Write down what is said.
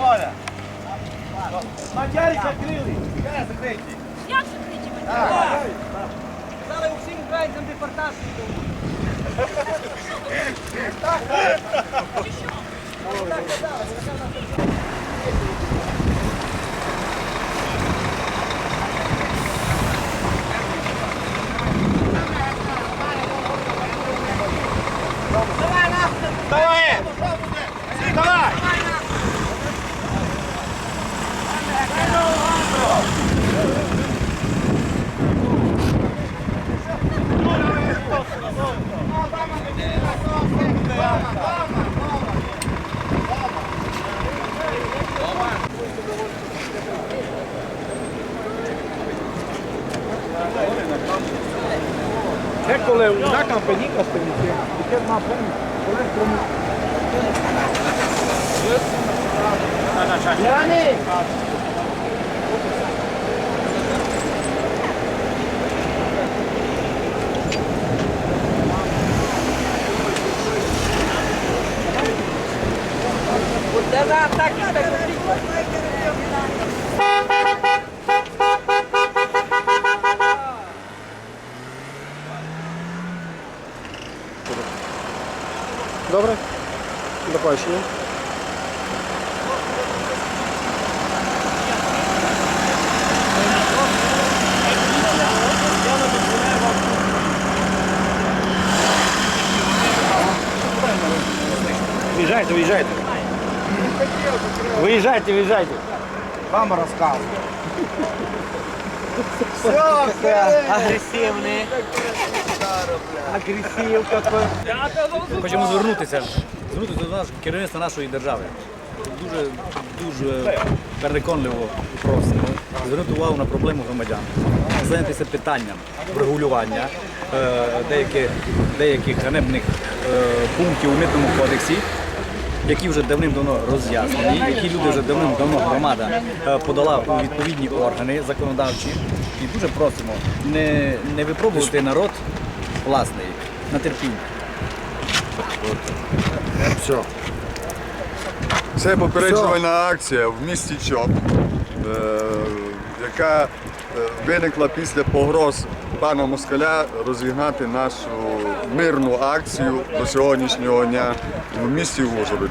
Оля. Мадярі закрили. Де закриті? Як закриті Казали, усім українцям депортацію. Давай! Eccole una campenica spedizione, perché ma poi con il promo. Yani Deve attaccare per il colpo che deve Добре? До побачення. Виїжджайте, виїжджайте. Виїжджайте, виїжджайте. Вам розказую. Агресивний. Агресив какой. Хочемо звернутися, звернутися до нас керівництва нашої держави. Дуже дуже переконливо просимо звернути увагу на проблему громадян, зайнятися питанням врегулювання е, деяких, деяких ганебних е, пунктів у митному кодексі. Які вже давним-давно роз'яснені, які люди вже давним-давно громада е, подала у відповідні органи законодавчі. І дуже просимо не, не випробувати народ власний на терпіння. Все. Це попереджувальна акція в місті Чоп, е, яка е, виникла після погроз пана Москаля розігнати нашу мирну акцію до сьогоднішнього дня в місті Ужгороді.